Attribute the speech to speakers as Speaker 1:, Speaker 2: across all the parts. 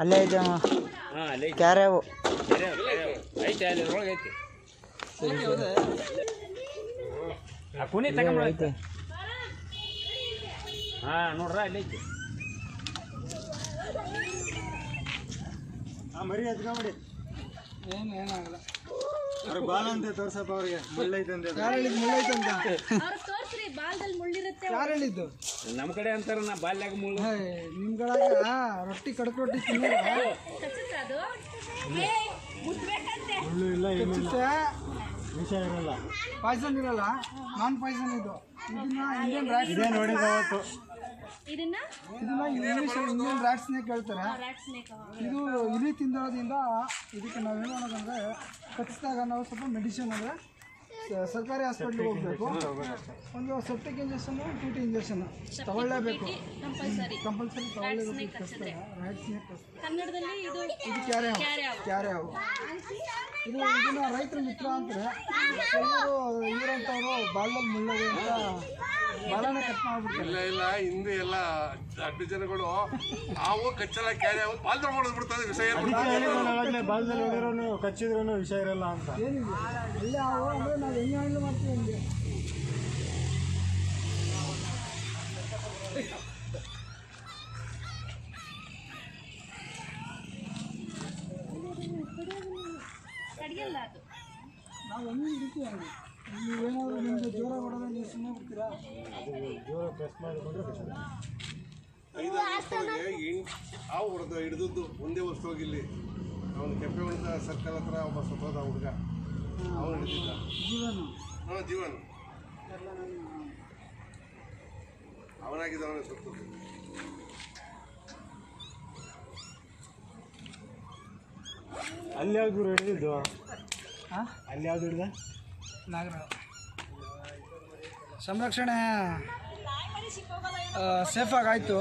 Speaker 1: ಅಲ್ಲೇ ಇದೆ ಅಮ್ಮ.
Speaker 2: ಹಾಂ ಅಲ್ಲೇ
Speaker 1: ಕ್ಯಾರೆವು
Speaker 2: ಐತೆ ಅಲ್ಲಿ ಒಳಗೆ ಐತಿ. ಆ ಕುನಿ ತಗೊಂಡೈತೆ
Speaker 1: ಐತೆ.
Speaker 2: ಹಾಂ ನೋಡ್ರ ಅಲ್ಲಿ ಐತಿ.
Speaker 3: ಮರಿ ಹಚ್ಕೊಂಬಿಡಿ
Speaker 4: ಏನು ಏನಾಗಲ್ಲ.
Speaker 3: ಬಾಲ ಅಂತ ತೋರ್ಸಪ್ಪ ಅವ್ರಿಗೆ. ಮುಳ್ಳೈತೆ ಅಂತ
Speaker 4: ಯಾರು ಹೇಳಿದ್ದು ಮುಳ್ಳೈತಂತ
Speaker 5: ಅವ್ರು ತೋರ್ಸ್ರಿ ಬಾಲ್ದಲ್ಲಿ ಮುಳ್ಳಿರುತ್ತೆ
Speaker 4: ಯಾರು ಹೇಳಿದ್ದು?
Speaker 2: ನಮ್ಮ ಕಡೆ ಅಂತಾರ ನಾ ಬಾಲ್ಯಾಗ ಮುಳ್ಳು.
Speaker 4: ಹೇ, ನಿಮ್ಗಳಾಗ ರೊಟ್ಟಿ ಕಡಕ ರೊಟ್ಟಿ ತಿನ್ನೋದ
Speaker 5: ಕಚ್ಚುತ್ತೆ ಅದು? ಏ, ಮುಟ್ಬೇಕಂತೆ
Speaker 3: ಮುಳ್ಳು ಇಲ್ಲ ಏನು ಇಲ್ಲ.
Speaker 4: ಕಚ್ಚುತ್ತೆ?
Speaker 3: ವಿಷ ಇರಲ್ಲ.
Speaker 4: ಪಾಯ್ಸನ್ ಇರಲ್ಲ? ನಾನ್ ಪಾಯ್ಸನ್ ಇದು. ಇದನ್ನ ಇಂಡಿಯನ್ ರ್ಯಾಟ್
Speaker 3: ಇದೇ ನೋಡಿದ ಅವತ್ತು
Speaker 5: ಇದನ್ನ?
Speaker 4: ಇದನ್ನ ಇಂಗ್ಲೀಷ್ ಇಂಡಿಯನ್ ರ್ಯಾಟ್ ಸ್ನೇಕ್ ಹೇಳ್ತಾರೆ
Speaker 5: ರ್ಯಾಟ್ ಸ್ನೇಕ್
Speaker 4: ಇದು ಇಲಿ ತಿನ್ನೋದ್ರಿಂದ ಇದಕ್ಕೆ ನಾವೇನು ಅನ್ನೋದಂದ್ರೆ ಕಚ್ಚಿದಾಗ ನಾವು ಸ್ವಲ್ಪ ಮೆಡಿಸಿನ್ ಅಂದರೆ ಸರ್ಕಾರಿ ಹಾಸ್ಪಿಟ್ಲಿಗೆ ಹೋಗಬೇಕು. ಒಂದು septic injection T T injection ತಗೊಳ್ಳೇಬೇಕು.
Speaker 5: Compulsory
Speaker 4: compulsory ತಗೊಳ್ಳೇಬೇಕು ಕಚ್ಚಿದಾಗ ರ್ಯಾಟ್ ಸ್ನೇಕ್
Speaker 5: ಕನ್ನಡದಲ್ಲಿ ಇದು
Speaker 4: ಕ್ಯಾರೆ
Speaker 5: ಕ್ಯಾರೆ.
Speaker 4: ಕ್ಯಾರೆ ಇದು ಇದನ್ನ ರೈತರ ಮಿತ್ರ ಅಂತಾರೆ. ಕೆಲವರು ಇವರಂತವರು ಬಾಲ್ದಲ್ಲಿ ಮುಳ್ಳಗೆ ಅಂತ ಬಾಲನ ಕಟ್ ಮಾಡ್ಬಿಡ್ತಾರೆ.
Speaker 6: ಇಲ್ಲ ಇಲ್ಲ ಹಿಂದೆ ಎಲ್ಲ ಅಡ್ಡ ಜನಗಳು ನಾವು ಕಚ್ಚಲ ಕ್ಯಾರಿ ಹಾವು ಪಾಲ್ ತಗೊಂಡು ವಿಷಯ
Speaker 3: ಬಾಲ್ದಲ್ಲಿ ಹೋಗಿರೋನು ಕಚ್ಚಿದ್ರೂ ವಿಷಯ ಇರಲ್ಲ ಅಂತ.
Speaker 4: ಏನಿಲ್ಲ. ಅಲ್ಲೇ ಹಾವು ಅಂದರೆ ನಾವು ಹೆಂಗೆ ಹ್ಯಾಂಡಲ್ ಮಾಡ್ತೀವಿ ನಾವು ಹೆಂಗೆ ಹಿಡಿತೀವಿ ಹಂಗೆ ನೀವೇನಾದ್ರು ನಿಮಗೆ ಜೋರ ಹೊಡೆದ್ರೆ ನೀವು ಸುಮ್ಮನೆ ಬಿಡ್ತೀರಾ?
Speaker 3: ಜೋರ ಪ್ರೆಸ್ ಮಾಡಿಕೊಂಡ್ರೆ ವಿಷ
Speaker 6: ಐದು ವರ್ಷದೊಳಗೆ ಹಾವು ಹೊಡೆದು ಹಿಡಿದದ್ದು ಒಂದೇ ವರ್ಷ ಹೋಗಿಲ್ಲಿ ಅವನು ಕೆಂಪೇಗೌಡ ಸರ್ಕಲ್ ಹತ್ರ ಒಬ್ಬ ಸತ್ತೋದ ಹುಡುಗ. ಅವನು ಹಿಡಿದಿದ್ದ.
Speaker 4: ಜೀವನ.
Speaker 6: ಹಾಂ ಜೀವನ್. ಅವನಾಗಿದ್ದ ಅವನೇ ಸತ್ತದ್ದು
Speaker 3: ಅಲ್ಲಿ ಯಾವ್ದು ಗುರು ಹಿಡಿದಿದ್ದು?
Speaker 4: ಹಾಂ
Speaker 3: ಅಲ್ಲಿ ಯಾವ್ದು ಹಿಡ್ದ?
Speaker 4: ನಾಗರಾವ್ ಸಂರಕ್ಷಣೆ. ಸೇಫಾಗಿ ಆಯಿತು.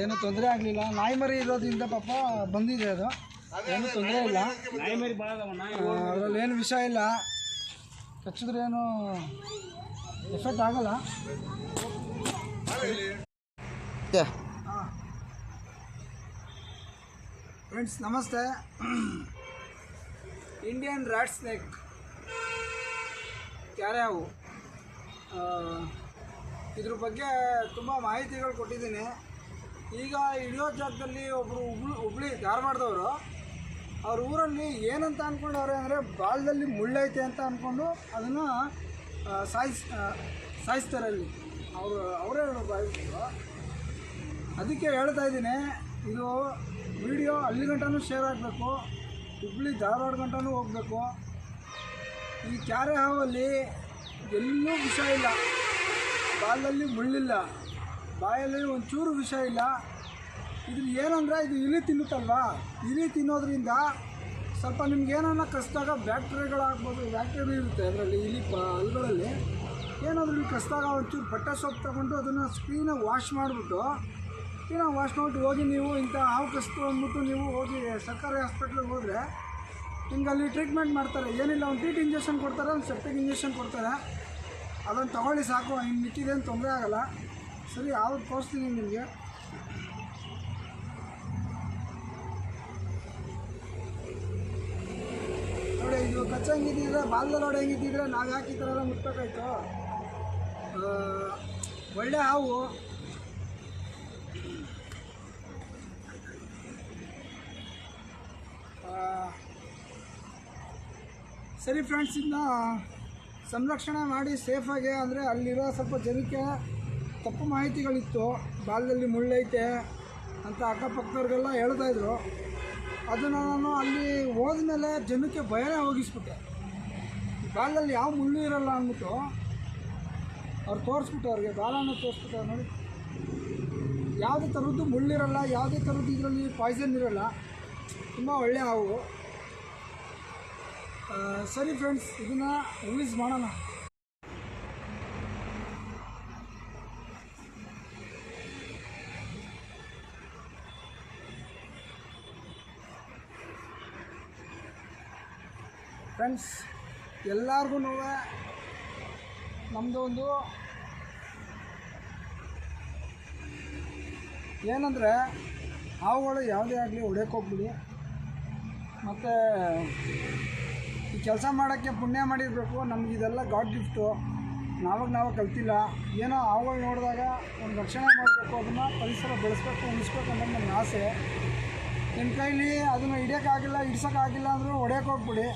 Speaker 4: ಏನೂ ತೊಂದರೆ ಆಗಲಿಲ್ಲ. ನಾಯಿ ಮರಿ ಇರೋದ್ರಿಂದ ಪಾಪ ಬಂದಿದೆ ಅದು. ಏನೂ ತೊಂದರೆ ಇಲ್ಲ. ಅದರಲ್ಲಿ ಏನು ವಿಷಯ ಇಲ್ಲ. ಕಚ್ಚಿದ್ರೆ ಏನು ಎಫೆಕ್ಟ್ ಆಗಲ್ಲ. ಫ್ರೆಂಡ್ಸ್ ನಮಸ್ತೆ. ಇಂಡಿಯನ್ ರ್ಯಾಟ್ ಸ್ನೇಕ್ ಯಾರ್ಯಾವು ಇದ್ರ ಬಗ್ಗೆ ತುಂಬ ಮಾಹಿತಿಗಳು ಕೊಟ್ಟಿದ್ದೀನಿ. ಈಗ ಇಳಿಯೋ ಜಾಗದಲ್ಲಿ ಒಬ್ಬರು ಹುಬ್ಳಿ ಹುಬ್ಳಿ ಧಾರವಾಡದವರು, ಅವ್ರ ಊರಲ್ಲಿ ಏನಂತ ಅಂದ್ಕೊಂಡವ್ರೆ ಅಂದರೆ ಬಾಲದಲ್ಲಿ ಮುಳ್ಳೈತೆ ಅಂತ ಅಂದ್ಕೊಂಡು ಅದನ್ನು ಸಾಯಿಸ್ ಸಾಯಿಸ್ತಾರೆ ಅಲ್ಲಿ ಅವರು, ಅವರೇ ಬಾಯಿಬಿಟ್ಟು ಅದಕ್ಕೆ ಹೇಳ್ತಾ ಇದ್ದೀನಿ, ಇದು ವಿಡಿಯೋ ಅಲ್ಲಿ ಗಂಟನೂ ಶೇರ್ ಆಗಬೇಕು. ಹುಬ್ಳಿ ಧಾರವಾಡ ಗಂಟನೂ ಹೋಗಬೇಕು. ಈ ಕ್ಯಾರೆ ಹಾವಲ್ಲಿ ಎಲ್ಲೂ ವಿಷ ಇಲ್ಲ. ಬಾಲಲ್ಲಿ ಮುಳ್ಳಿಲ್ಲ. ಬಾಯಲ್ಲಿ ಒಂಚೂರು ವಿಷ ಇಲ್ಲ. ಇದು ಏನಂದರೆ ಇದು ಇಲಿ ತಿನ್ನುತ್ತಲ್ವಾ? ಇಲಿ ತಿನ್ನೋದ್ರಿಂದ ಸ್ವಲ್ಪ ನಿಮ್ಗೆ ಏನನ್ನ ಕಸಿದಾಗ ಬ್ಯಾಕ್ಟೀರಿಯಾಗಳಾಗ್ಬೋದು ಬ್ಯಾಕ್ಟೀರಿಯಾ ಇರುತ್ತೆ ಅದರಲ್ಲಿ, ಇಲಿ ಪ ಏನಾದರೂ ಇಲ್ಲಿ ಕಸಿದಾಗ ಒಂಚೂರು ಬಟ್ಟೆ ಸೊಪ್ಪು ತಗೊಂಡು ಅದನ್ನು ಸ್ಕ್ರೀನಾಗಿ ವಾಶ್ ಮಾಡಿಬಿಟ್ಟು ಕ್ಲೀನಾಗಿ ವಾಶ್ ನೋಟ್ ಹೋಗಿ ನೀವು ಇಂಥ ಹಾವು ಕಸ್ತು ಅಂದ್ಬಿಟ್ಟು ನೀವು ಹೋಗಿ ಸರ್ಕಾರಿ ಹಾಸ್ಪಿಟ್ಲಿಗೆ ಹೋದರೆ ನಿಮ್ಗೆ ಅಲ್ಲಿ ಟ್ರೀಟ್ಮೆಂಟ್ ಮಾಡ್ತಾರೆ. ಏನಿಲ್ಲ ಒಂದು ಟೀಟ್ ಇಂಜೆಕ್ಷನ್ ಕೊಡ್ತಾರೆ ಒಂದು ಸೆಪ್ಟಿಕ್ ಇಂಜೆಕ್ಷನ್ ಕೊಡ್ತಾರೆ. ಅದನ್ನು ತಗೊಳ್ಳಿ ಸಾಕು ಹಿಂಗೆ ಮಿಕ್ಕಿದೇನು ತೊಂದರೆ ಆಗಲ್ಲ. ಸರಿ ಯಾವ್ದು ತೋರಿಸ್ತೀನಿ ನಿಮಗೆ. ನೋಡಿ, ಇದು ಕಚ್ಚಂಗಿದ್ದಿದ್ರೆ ಬಾಲ್ದಲ್ಲಿ ಹೆಂಗಿದ್ದಿದ್ರೆ ನಾವು ಯಾಕೆ ಈ ಥರ ಒಳ್ಳೆ ಹಾವು. ಸರಿ ಫ್ರೆಂಡ್ಸ್ ಸಂರಕ್ಷಣೆ ಮಾಡಿ ಸೇಫಾಗಿ ಅಂದರೆ ಅಲ್ಲಿರೋ ಸ್ವಲ್ಪ ಜನಕ್ಕೆ ತಪ್ಪು ಮಾಹಿತಿಗಳಿತ್ತು. ಬಾಲದಲ್ಲಿ ಮುಳ್ಳೈತೆ ಅಂತ ಅಕ್ಕಪಕ್ಕದವ್ರಿಗೆಲ್ಲ ಹೇಳ್ತಾಯಿದ್ರು ಅದನ್ನು ನಾನು ಅಲ್ಲಿ ಹೋದ್ಮೇಲೆ ಜನಕ್ಕೆ ಭಯನೇ ಹೋಗಿಸ್ಬಿಟ್ಟೆ. ಬಾಲದಲ್ಲಿ ಯಾವ ಮುಳ್ಳು ಇರಲ್ಲ ಅಂದ್ಬಿಟ್ಟು ಅವ್ರು ತೋರಿಸ್ಬಿಟ್ಟು ಅವ್ರಿಗೆ, ಬಾಲನ ತೋರಿಸ್ಬಿಟ್ಟು ನೋಡಿ. ಯಾವುದೇ ಥರದ್ದು ಮುಳ್ಳಿರಲ್ಲ, ಯಾವುದೇ ಥರದ್ದು ಇದರಲ್ಲಿ ಪಾಯ್ಸನ್ ಇರಲ್ಲ. ತುಂಬ ಒಳ್ಳೆಯ ಹಾವು. ಸರಿ ಫ್ರೆಂಡ್ಸ್ ಇದನ್ನ ರಿಲೀಸ್ ಮಾಡೋಣ. ಫ್ರೆಂಡ್ಸ್ ಎಲ್ಲರಿಗೂ ನಮ್ಮದು ಒಂದು ಏನಂದರೆ ಹಾವುಗಳು ಯಾವುದೇ ಆಗಲಿ ಹೋಗ್ಬಿಡಿ. ಮತ್ತು ಈ ಕೆಲಸ ಮಾಡೋಕ್ಕೆ ಪುಣ್ಯ ಮಾಡಿರಬೇಕು, ನಮ್ಗೆ ಇದೆಲ್ಲ ಗಾಡ್ ಗಿಫ್ಟು. ನಾವಾಗ ನಾವು ಕಲ್ತಿಲ್ಲ. ಏನೋ ಹಾವುಗಳು ನೋಡಿದಾಗ ಒಂದು ರಕ್ಷಣೆ ಮಾಡಬೇಕು, ಅದನ್ನು ಪರಿಸರ ಬೆಳೆಸ್ಬೇಕು, ಉಳಿಸ್ಬೇಕು ಅನ್ನೋದು ನನ್ನ ಆಸೆ. ನಿಮ್ಮ ಕೈಲಿ ಅದನ್ನು ಹಿಡಿಯೋಕ್ಕಾಗಿಲ್ಲ, ಹಿಡ್ಸೋಕ್ಕಾಗಿಲ್ಲ ಅಂದರೂ ಹೊಡ್ಯಕ್ಕೆ ಹೋಗ್ಬಿಡಿ.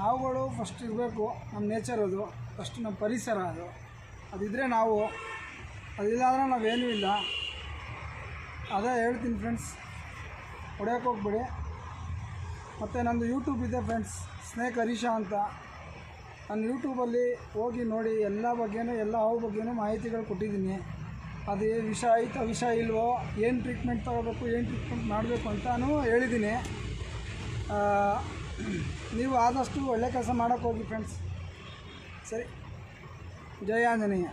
Speaker 4: ಹಾವುಗಳು ಫಸ್ಟ್ ಇರಬೇಕು, ನಮ್ಮ ನೇಚರ್ ಅದು. ಫಸ್ಟ್ ನಮ್ಮ ಪರಿಸರ ಅದು. ಅದಿದ್ದರೆ ನಾವು ಅದಿಲ್ಲ ಅಂದರೆ ನಾವೇನೂ ಇಲ್ಲ. ಅದೇ ಹೇಳ್ತೀನಿ ಫ್ರೆಂಡ್ಸ್ ಹೊಡೆಯೋಕೆ ಹೋಗ್ಬಿಡಿ. ಮತ್ತು ನಂದು ಯೂಟ್ಯೂಬ್ ಇದೆ ಫ್ರೆಂಡ್ಸ್ ಸ್ನೇಕ್ ಹರೀಶ ಅಂತ. ನಾನು ಯೂಟ್ಯೂಬಲ್ಲಿ ಹೋಗಿ ನೋಡಿ ಎಲ್ಲ ಬಗ್ಗೆನೂ, ಎಲ್ಲ ಹಾವು ಬಗ್ಗೆನೂ ಮಾಹಿತಿಗಳು ಕೊಟ್ಟಿದ್ದೀನಿ. ಅದು ವಿಷ ಆಯಿತು, ವಿಷ ಇಲ್ವೋ, ಏನು ಟ್ರೀಟ್ಮೆಂಟ್ ತೊಗೋಬೇಕು, ಏನು ಟ್ರೀಟ್ಮೆಂಟ್ ಮಾಡಬೇಕು ಅಂತಾನು ಹೇಳಿದ್ದೀನಿ. ನೀವು ಆದಷ್ಟು ಒಳ್ಳೆ ಕೆಲಸ ಮಾಡೋಕ್ಕೋಗಿ ಫ್ರೆಂಡ್ಸ್ ಸರಿ. ಜಯ ಆಂಜನೇಯ.